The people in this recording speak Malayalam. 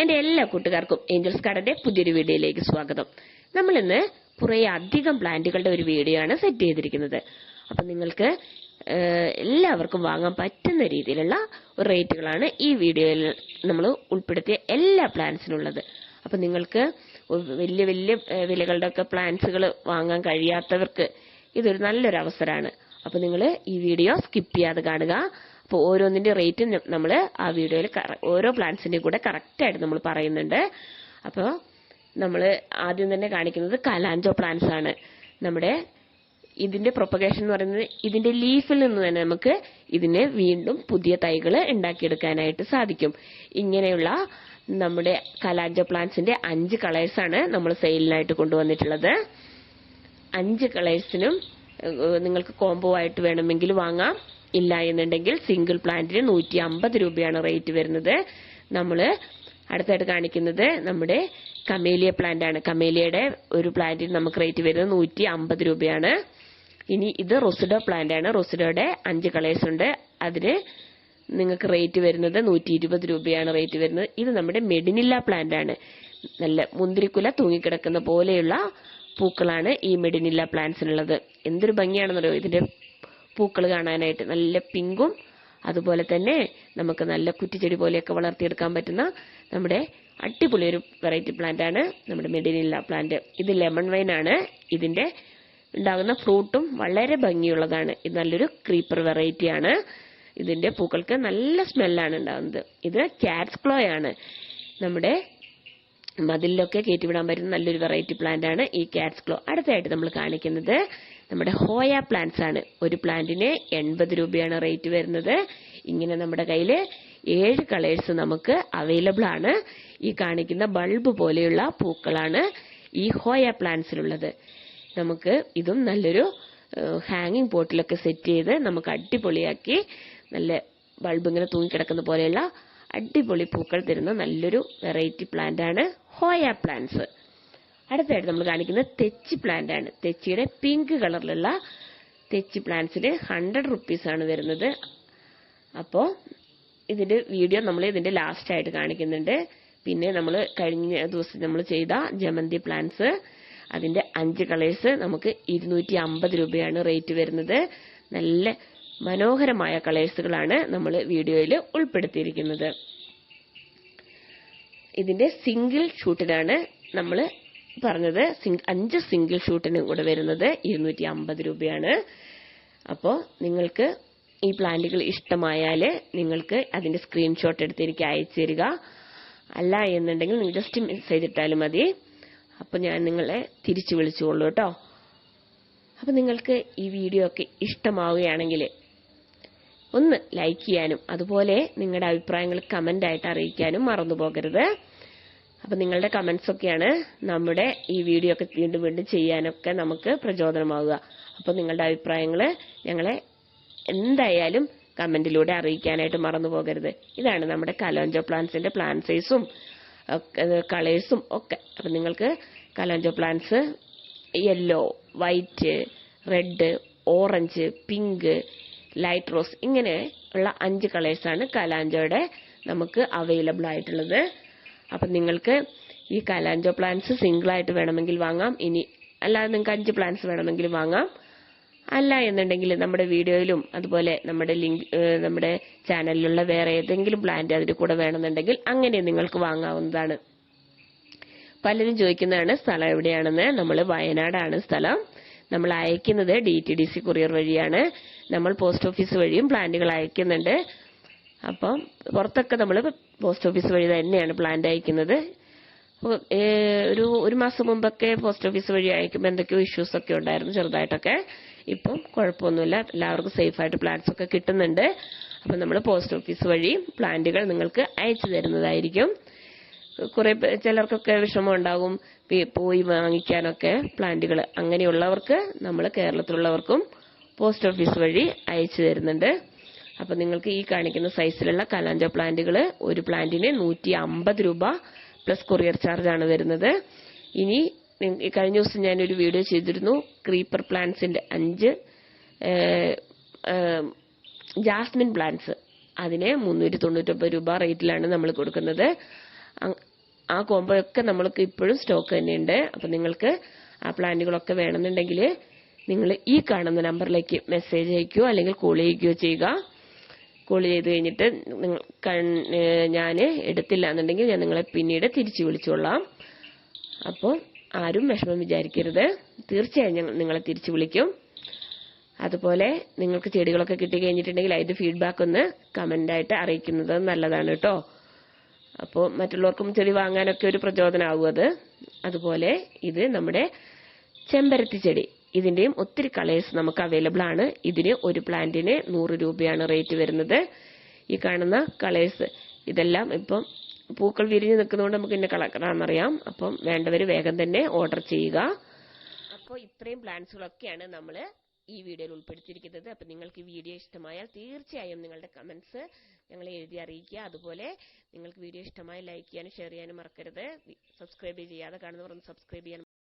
എന്റെ എല്ലാ കൂട്ടുകാർക്കും ഏഞ്ചൽസ് ഗാർഡന്റെ പുതിയൊരു വീഡിയോയിലേക്ക് സ്വാഗതം. നമ്മൾ ഇന്ന് കുറേ അധികം പ്ലാന്റുകളുടെ ഒരു വീഡിയോ ആണ് സെറ്റ് ചെയ്തിരിക്കുന്നത്. അപ്പൊ നിങ്ങൾക്ക് എല്ലാവർക്കും വാങ്ങാൻ പറ്റുന്ന രീതിയിലുള്ള റേറ്റുകളാണ് ഈ വീഡിയോയിൽ നമ്മൾ ഉൾപ്പെടുത്തിയ എല്ലാ പ്ലാന്റ്സിനുള്ളത്. അപ്പൊ നിങ്ങൾക്ക് വലിയ വലിയ വിലകളുടെ ഒക്കെ പ്ലാന്റ്സുകൾ വാങ്ങാൻ കഴിയാത്തവർക്ക് ഇതൊരു നല്ലൊരു അവസരമാണ്. അപ്പൊ നിങ്ങൾ ഈ വീഡിയോ സ്കിപ്പ് ചെയ്യാതെ കാണുക. അപ്പോൾ ഓരോന്നിന്റെ റേറ്റ് നമ്മൾ ആ വീഡിയോയിൽ ഓരോ പ്ലാന്റ്സിന്റെയും കൂടെ കറക്റ്റായിട്ട് നമ്മൾ പറയുന്നുണ്ട്. അപ്പോൾ നമ്മൾ ആദ്യം തന്നെ കാണിക്കുന്നത് കലാഞ്ചോ പ്ലാന്റ്സ് ആണ്. നമ്മുടെ ഇതിന്റെ പ്രൊപ്പഗേഷൻ എന്ന് പറയുന്നത് ഇതിന്റെ ലീഫിൽ നിന്ന് തന്നെ നമുക്ക് ഇതിനെ വീണ്ടും പുതിയ തൈകൾ ഉണ്ടാക്കിയെടുക്കാനായിട്ട് സാധിക്കും. ഇങ്ങനെയുള്ള നമ്മുടെ കലാഞ്ചോ പ്ലാന്റ്സിന്റെ അഞ്ച് കളേഴ്സ് ആണ് നമ്മൾ സെയിലിനായിട്ട് കൊണ്ടുവന്നിട്ടുള്ളത്. അഞ്ച് കളേഴ്സിനും നിങ്ങൾക്ക് കോംബോ ആയിട്ട് വേണമെങ്കിൽ വാങ്ങാം. ഇല്ല എന്നുണ്ടെങ്കിൽ സിംഗിൾ പ്ലാന്റിന് നൂറ്റി അമ്പത് രൂപയാണ് റേറ്റ് വരുന്നത്. നമ്മൾ അടുത്തായിട്ട് കാണിക്കുന്നത് നമ്മുടെ കമേലിയ പ്ലാന്റ് ആണ്. കമേലിയയുടെ ഒരു പ്ലാന്റിന് നമുക്ക് റേറ്റ് വരുന്നത് നൂറ്റി അമ്പത് രൂപയാണ്. ഇനി ഇത് റൊസിഡോ പ്ലാന്റ് ആണ്. റൊസിഡോയുടെ അഞ്ച് കളേഴ്സ് ഉണ്ട്. അതിന് നിങ്ങൾക്ക് റേറ്റ് വരുന്നത് നൂറ്റി ഇരുപത് രൂപയാണ് റേറ്റ് വരുന്നത്. ഇത് നമ്മുടെ മെഡിനില്ല പ്ലാന്റ് ആണ്. നല്ല മുന്തിരിക്കുല തൂങ്ങിക്കിടക്കുന്ന പോലെയുള്ള പൂക്കളാണ് ഈ മെഡിനില്ല പ്ലാന്റ്സിനുള്ളത് എന്തൊരു ഭംഗിയാണെന്നറിയോ ഇതിന്റെ പൂക്കൾ കാണാനായിട്ട് നല്ല പിങ്കും അതുപോലെ തന്നെ നമുക്ക് നല്ല കുറ്റിച്ചെടി പോലെയൊക്കെ വളർത്തിയെടുക്കാൻ പറ്റുന്ന നമ്മുടെ അടിപൊളി ഒരു വെറൈറ്റി പ്ലാന്റ് ആണ് നമ്മുടെ മെഡിനില്ല പ്ലാന്റ് ഇത് ലെമൺ വൈൻ ആണ്. ഇതിന്റെ ഉണ്ടാകുന്ന ഫ്രൂട്ടും വളരെ ഭംഗിയുള്ളതാണ്. ഇത് നല്ലൊരു ക്രീപ്പർ വെറൈറ്റി ആണ്. ഇതിന്റെ പൂക്കൾക്ക് നല്ല സ്മെല്ലാണ് ഉണ്ടാകുന്നത്. ഇത് കാറ്റ്സ് ക്ലോ ആണ്. നമ്മുടെ മതിലിലൊക്കെ കയറ്റിവിടാൻ പറ്റുന്ന നല്ലൊരു വെറൈറ്റി പ്ലാന്റ് ആണ് ഈ കാറ്റ്സ് ക്ലോ അടുത്തായിട്ട് നമ്മൾ കാണിക്കുന്നത് നമ്മുടെ ഹോയ പ്ലാന്റ്സ് ആണ്. ഒരു പ്ലാന്റിന് എൺപത് രൂപയാണ് റേറ്റ് വരുന്നത്. ഇങ്ങനെ നമ്മുടെ കയ്യിൽ ഏഴ് കളേഴ്സ് നമുക്ക് അവൈലബിൾ ആണ്. ഈ കാണിക്കുന്ന ബൾബ് പോലെയുള്ള പൂക്കളാണ് ഈ ഹോയ പ്ലാന്റ്സിലുള്ളത് നമുക്ക് ഇതും നല്ലൊരു ഹാങ്ങിങ് പോട്ടിലൊക്കെ സെറ്റ് ചെയ്ത് നമുക്ക് അടിപൊളിയാക്കി നല്ല ബൾബ് ഇങ്ങനെ തൂങ്ങിക്കിടക്കുന്ന പോലെയുള്ള അടിപൊളി പൂക്കൾ തരുന്ന നല്ലൊരു വെറൈറ്റി പ്ലാന്റ് ആണ് ഹോയ പ്ലാന്റ്സ് അടുത്തായിട്ട് നമ്മൾ കാണിക്കുന്നത് തെച്ചി പ്ലാന്റ് ആണ്. തെച്ചിയുടെ പിങ്ക് കളറിലുള്ള തെച്ചി പ്ലാന്റ്സിൽ ഹൺഡ്രഡ് റുപ്പീസ് ആണ് വരുന്നത്. അപ്പോൾ ഇതിന്റെ വീഡിയോ നമ്മൾ ഇതിന്റെ ലാസ്റ്റ് ആയിട്ട് കാണിക്കുന്നുണ്ട്. പിന്നെ നമ്മൾ കഴിഞ്ഞ ദിവസം നമ്മൾ ചെയ്ത ജമന്തി പ്ലാന്റ്സ് അതിന്റെ അഞ്ച് കളേഴ്സ് നമുക്ക് ഇരുന്നൂറ്റി അമ്പത് രൂപയാണ് റേറ്റ് വരുന്നത്. നല്ല മനോഹരമായ കളേഴ്സുകളാണ് നമ്മൾ വീഡിയോയിൽ ഉൾപ്പെടുത്തിയിരിക്കുന്നത്. ഇതിന്റെ സിംഗിൾ ഷൂട്ടിലാണ് നമ്മൾ പറഞ്ഞത് അഞ്ച് സിംഗിൾ ഷൂട്ടിന് കൂടെ വരുന്നത് ഇരുന്നൂറ്റി അമ്പത് രൂപയാണ്. അപ്പോൾ നിങ്ങൾക്ക് ഈ പ്ലാന്റുകൾ ഇഷ്ടമായാൽ നിങ്ങൾക്ക് അതിന്റെ സ്ക്രീൻഷോട്ട് എടുത്ത് എനിക്ക് അയച്ചു തരിക. അല്ല എന്നുണ്ടെങ്കിൽ നിങ്ങൾ ജസ്റ്റ് മെസ്സേജ് ഇട്ടാലും മതി. അപ്പോൾ ഞാൻ നിങ്ങളെ തിരിച്ചു വിളിച്ചുകൊള്ളൂ കേട്ടോ. അപ്പോൾ നിങ്ങൾക്ക് ഈ വീഡിയോ ഒക്കെ ഇഷ്ടമാവുകയാണെങ്കിൽ ഒന്ന് ലൈക്ക് ചെയ്യാനും അതുപോലെ നിങ്ങളുടെ അഭിപ്രായങ്ങൾ കമന്റ് ആയിട്ട് അറിയിക്കാനും മറന്നു പോകരുത് അപ്പൊ നിങ്ങളുടെ കമന്റ്സ് ഒക്കെയാണ് നമ്മുടെ ഈ വീഡിയോ ഒക്കെ വീണ്ടും വീണ്ടും ചെയ്യാനൊക്കെ നമുക്ക് പ്രചോദനമാവുക. അപ്പോൾ നിങ്ങളുടെ അഭിപ്രായങ്ങൾ ഞങ്ങളെ എന്തായാലും കമന്റിലൂടെ അറിയിക്കാനായിട്ട് മറന്നു പോകരുത്. ഇതാണ് നമ്മുടെ കലോഞ്ചോ പ്ലാന്റ്സിന്റെ പ്ലാൻ സൈസും കളേഴ്സും ഒക്കെ അപ്പൊ നിങ്ങൾക്ക് Kalanchoe plants yellow white red orange pink light rose ഇങ്ങനെ ഉള്ള അഞ്ച് കളേഴ്സാണ് കലാഞ്ചോയുടെ നമുക്ക് അവൈലബിൾ ആയിട്ടുള്ളത്. അപ്പം നിങ്ങൾക്ക് ഈ കലാഞ്ചോ പ്ലാന്റ്സ് സിംഗിൾ ആയിട്ട് വേണമെങ്കിൽ വാങ്ങാം. ഇനി അല്ലാതെ നിങ്ങൾക്ക് അഞ്ച് പ്ലാന്റ്സ് വേണമെങ്കിൽ വാങ്ങാം. അല്ല എന്നുണ്ടെങ്കിൽ നമ്മുടെ വീഡിയോയിലും അതുപോലെ നമ്മുടെ ലിങ്ക് നമ്മുടെ ചാനലിലുള്ള വേറെ ഏതെങ്കിലും പ്ലാന്റ് അതിന്റെ കൂടെ വേണമെന്നുണ്ടെങ്കിൽ അങ്ങനെ നിങ്ങൾക്ക് വാങ്ങാവുന്നതാണ്. പലരും ചോദിക്കുന്നതാണ് സ്ഥലം എവിടെയാണെന്ന്. നമ്മൾ വയനാടാണ് സ്ഥലം. നമ്മൾ അയക്കുന്നത് D T D C courier വഴിയാണ്. നമ്മൾ പോസ്റ്റ് ഓഫീസ് വഴിയും പ്ലാന്റുകൾ അയക്കുന്നുണ്ട്. അപ്പം പുറത്തൊക്കെ നമ്മൾ പോസ്റ്റ് ഓഫീസ് വഴി തന്നെയാണ് പ്ലാന്റ് അയക്കുന്നത്. ഒരു ഒരു മാസം മുമ്പൊക്കെ പോസ്റ്റ് ഓഫീസ് വഴി അയക്കുമ്പോൾ എന്തൊക്കെയോ ഇഷ്യൂസ് ഒക്കെ ഉണ്ടായിരുന്നു ചെറുതായിട്ടൊക്കെ. ഇപ്പം കുഴപ്പമൊന്നുമില്ല. എല്ലാവർക്കും സേഫ് ആയിട്ട് പ്ലാന്റ്സ് ഒക്കെ കിട്ടുന്നുണ്ട്. അപ്പം നമ്മൾ പോസ്റ്റ് ഓഫീസ് വഴി പ്ലാന്റുകൾ നിങ്ങൾക്ക് അയച്ചു തരുന്നതായിരിക്കും. കുറെ ചിലർക്കൊക്കെ വിഷമം ഉണ്ടാകും പോയി വാങ്ങിക്കാനൊക്കെ പ്ലാന്റുകൾ അങ്ങനെയുള്ളവർക്ക് നമ്മൾ കേരളത്തിലുള്ളവർക്കും പോസ്റ്റ് ഓഫീസ് വഴി അയച്ചു തരുന്നുണ്ട്. അപ്പൊ നിങ്ങൾക്ക് ഈ കാണിക്കുന്ന സൈസിലുള്ള കലാഞ്ചോ പ്ലാന്റുകൾ ഒരു പ്ലാന്റിന് നൂറ്റി അമ്പത് രൂപ പ്ലസ് കൊറിയർ ചാർജ് ആണ് വരുന്നത്. ഇനി കഴിഞ്ഞ ദിവസം ഞാനൊരു വീഡിയോ ചെയ്തിരുന്നു. ക്രീപ്പർ പ്ലാന്റ്സിന്റെ അഞ്ച് ജാസ്മിൻ പ്ലാന്റ്സ് അതിന് മുന്നൂറ്റി തൊണ്ണൂറ്റൊമ്പത് രൂപ റേറ്റിലാണ് നമ്മൾ കൊടുക്കുന്നത്. ആ കോംബോ ഒക്കെ നമ്മൾക്ക് ഇപ്പോഴും സ്റ്റോക്ക് തന്നെയുണ്ട്. അപ്പം നിങ്ങൾക്ക് ആ പ്ലാന്റുകളൊക്കെ വേണമെന്നുണ്ടെങ്കിൽ നിങ്ങൾ ഈ കാണുന്ന നമ്പറിലേക്ക് മെസ്സേജ് അയക്കുകയോ അല്ലെങ്കിൽ കോൾ ചെയ്യുകയോ ചെയ്യുക. കോൾ ചെയ്ത് കഴിഞ്ഞിട്ട് ഞാൻ എടുത്തില്ല എന്നുണ്ടെങ്കിൽ ഞാൻ നിങ്ങളെ പിന്നീട് തിരിച്ചു വിളിച്ചോളാം. അപ്പോൾ ആരും വിഷമം വിചാരിക്കരുത്. തീർച്ചയായും ഞങ്ങൾ നിങ്ങളെ തിരിച്ചു വിളിക്കും. അതുപോലെ നിങ്ങൾക്ക് ചെടികളൊക്കെ കിട്ടി കഴിഞ്ഞിട്ടുണ്ടെങ്കിൽ അതിന്റെ ഫീഡ്ബാക്ക് ഒന്ന് കമന്റായിട്ട് അറിയിക്കുന്നത് നല്ലതാണ് കേട്ടോ. അപ്പോൾ മറ്റുള്ളവർക്കും ചെടി വാങ്ങാനൊക്കെ ഒരു പ്രചോദനമാകും അത്. അതുപോലെ ഇത് നമ്മുടെ ചെമ്പരത്തി ചെടി. ഇതിന്റെയും ഒത്തിരി കളേഴ്സ് നമുക്ക് അവൈലബിൾ ആണ്. ഇതിന് ഒരു പ്ലാന്റിന് നൂറ് രൂപയാണ് റേറ്റ് വരുന്നത്. ഈ കാണുന്ന കളേഴ്സ് ഇതെല്ലാം ഇപ്പം പൂക്കൾ വിരിഞ്ഞ് നിൽക്കുന്നതുകൊണ്ട് നമുക്ക് ഇന്ന അറിയാം അപ്പം വേണ്ടവർ വേഗം തന്നെ ഓർഡർ ചെയ്യുക. അപ്പോൾ ഇത്രയും പ്ലാന്റ്സുകളൊക്കെയാണ് നമ്മൾ ഈ വീഡിയോയിൽ ഉൾപ്പെടുത്തിയിരിക്കുന്നത്. അപ്പം നിങ്ങൾക്ക് വീഡിയോ ഇഷ്ടമായാൽ തീർച്ചയായും നിങ്ങളുടെ കമൻസ് ഞങ്ങളെ എഴുതി അറിയിക്കുക. അതുപോലെ നിങ്ങൾക്ക് വീഡിയോ ഇഷ്ടമായി ലൈക്ക് ചെയ്യാനും ഷെയർ ചെയ്യാനും മറക്കരുത്. സബ്സ്ക്രൈബ് ചെയ്യാതെ കാണുന്നവർ ഒന്ന് സബ്സ്ക്രൈബ് ചെയ്യാൻ